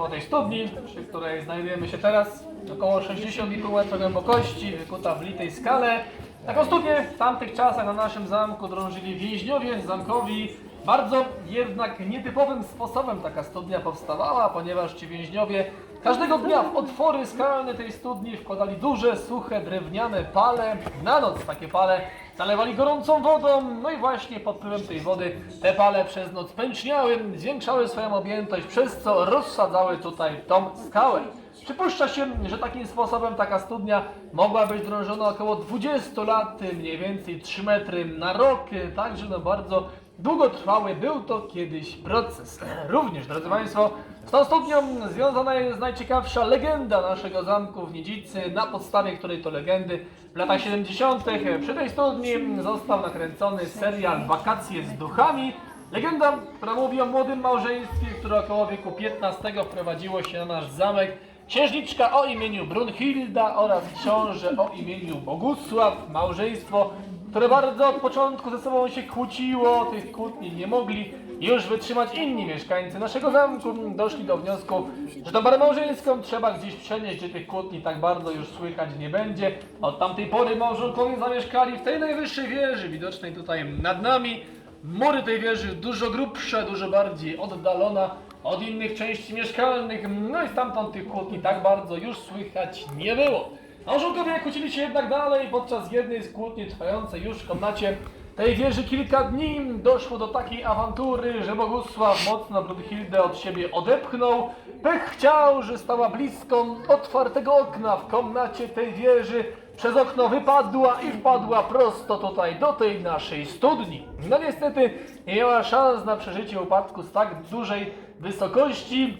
słowo tej studni, przy której znajdujemy się teraz, około 60,5 metra głębokości, wykuta w litej skale. Taką studnię w tamtych czasach na naszym zamku drążyli więźniowie zamkowi. Bardzo jednak nietypowym sposobem taka studnia powstawała, ponieważ ci więźniowie każdego dnia w otwory skalne tej studni wkładali duże, suche, drewniane pale. Na noc takie pale zalewali gorącą wodą, no i właśnie pod wpływem tej wody te pale przez noc pęczniały, zwiększały swoją objętość, przez co rozsadzały tutaj tą skałę. Przypuszcza się, że takim sposobem taka studnia mogła być drążona około 20 lat, mniej więcej 3 metry na rok, także no bardzo długotrwały był to kiedyś proces. Również, drodzy Państwo, z tą studnią związana jest najciekawsza legenda naszego zamku w Nidzicy, na podstawie której to legendy w latach 70. przy tej studni został nakręcony serial Wakacje z duchami. Legenda, która mówi o młodym małżeństwie, które około wieku XV wprowadziło się na nasz zamek. Księżniczka o imieniu Brunhilda oraz książę o imieniu Bogusław. Małżeństwo, które bardzo od początku ze sobą się kłóciło, tych kłótni nie mogli już wytrzymać inni mieszkańcy naszego zamku. Doszli do wniosku, że tą parę małżeńską trzeba gdzieś przenieść, gdzie tych kłótni tak bardzo już słychać nie będzie. Od tamtej pory małżonkowie zamieszkali w tej najwyższej wieży, widocznej tutaj nad nami. Mury tej wieży dużo grubsze, dużo bardziej oddalona od innych części mieszkalnych, no i stamtąd tych kłótni tak bardzo już słychać nie było. Małżonkowie kłócili się jednak dalej podczas jednej z kłótni trwającej już w komnacie tej wieży kilka dni. Doszło do takiej awantury, że Bogusław mocno Brunhildę od siebie odepchnął. Pech chciał, że stała blisko otwartego okna w komnacie tej wieży. Przez okno wypadła i wpadła prosto tutaj do tej naszej studni. No niestety nie miała szans na przeżycie upadku z tak dużej wysokości.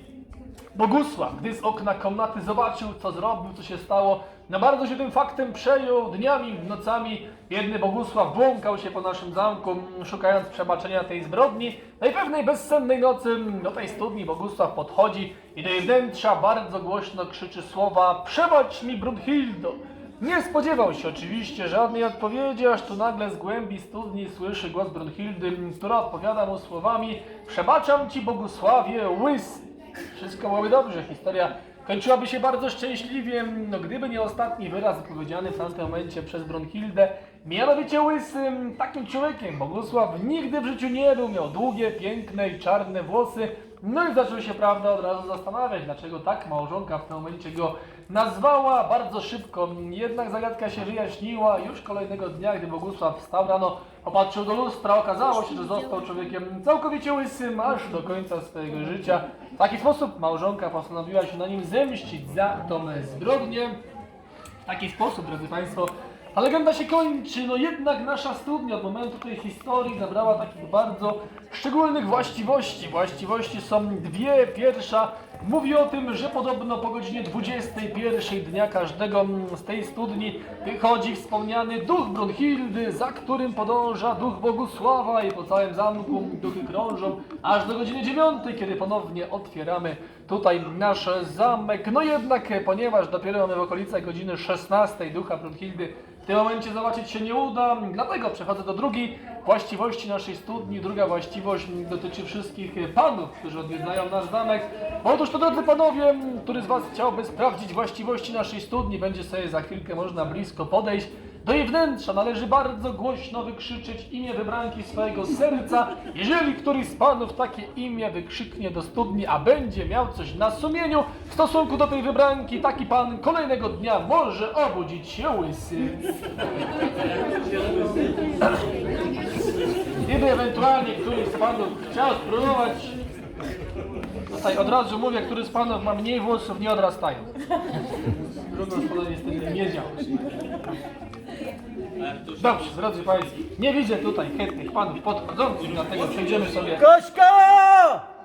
Bogusław, gdy z okna komnaty zobaczył, co zrobił, co się stało, no bardzo się tym faktem przejął dniami, nocami. Biedny Bogusław błąkał się po naszym zamku, szukając przebaczenia tej zbrodni. No i pewnej bezsennej nocy do tej studni Bogusław podchodzi i do jej wnętrza bardzo głośno krzyczy słowa Przebacz mi, Brunhildo! Nie spodziewał się oczywiście żadnej odpowiedzi, aż tu nagle z głębi studni słyszy głos Brunhildy, która odpowiada mu słowami Przebaczam ci, Bogusławie, łysy! Wszystko byłoby dobrze, historia kończyłaby się bardzo szczęśliwie, no gdyby nie ostatni wyraz wypowiedziany w tamtym momencie przez Brunhildę. Mianowicie łysym, takim człowiekiem Bogusław nigdy w życiu nie był, miał długie, piękne i czarne włosy. No i zaczął się, prawda, od razu zastanawiać, dlaczego tak małżonka w tym momencie go nazwała bardzo szybko. Jednak zagadka się wyjaśniła już kolejnego dnia, gdy Bogusław wstał rano, popatrzył do lustra, okazało się, że został człowiekiem całkowicie łysym aż do końca swojego życia. W taki sposób małżonka postanowiła się na nim zemścić za tą zbrodnię. W taki sposób, drodzy Państwo, ta legenda się kończy, no jednak nasza studnia od momentu tej historii nabrała takich bardzo szczególnych właściwości. Właściwości są dwie. Pierwsza mówi o tym, że podobno po godzinie 21 dnia każdego z tej studni wychodzi wspomniany duch Brunhildy, za którym podąża duch Bogusława i po całym zamku duchy krążą, aż do godziny 9, kiedy ponownie otwieramy tutaj nasz zamek. No jednak, ponieważ dopiero mamy w okolicach godziny 16 ducha Brunhildy tym momencie zobaczyć się nie uda, dlatego przechodzę do drugiej właściwości naszej studni. Druga właściwość dotyczy wszystkich panów, którzy odwiedzają nasz zamek. Otóż to, drodzy panowie, który z was chciałby sprawdzić właściwości naszej studni, będzie sobie za chwilkę można blisko podejść. Do jej wnętrza należy bardzo głośno wykrzyczeć imię wybranki swojego serca. Jeżeli któryś z panów takie imię wykrzyknie do studni, a będzie miał coś na sumieniu w stosunku do tej wybranki, taki pan kolejnego dnia może obudzić się łysy. Gdyby ewentualnie któryś z panów chciał spróbować, tutaj od razu mówię, który z panów ma mniej włosów, nie odrastają. Drugą stroną niestety nie działa. Dobrze, drodzy Państwo, nie widzę tutaj chętnych panów podchodzących, dlatego przejdziemy sobie. Kośko!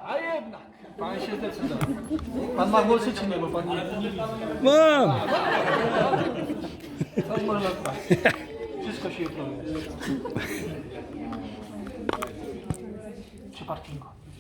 A jednak, pan się zdecydował. Pan ma włosy czy nie, bo pan nie, widzi. Mam! Coś można spać. Wszystko się jutro. Przy parkingu.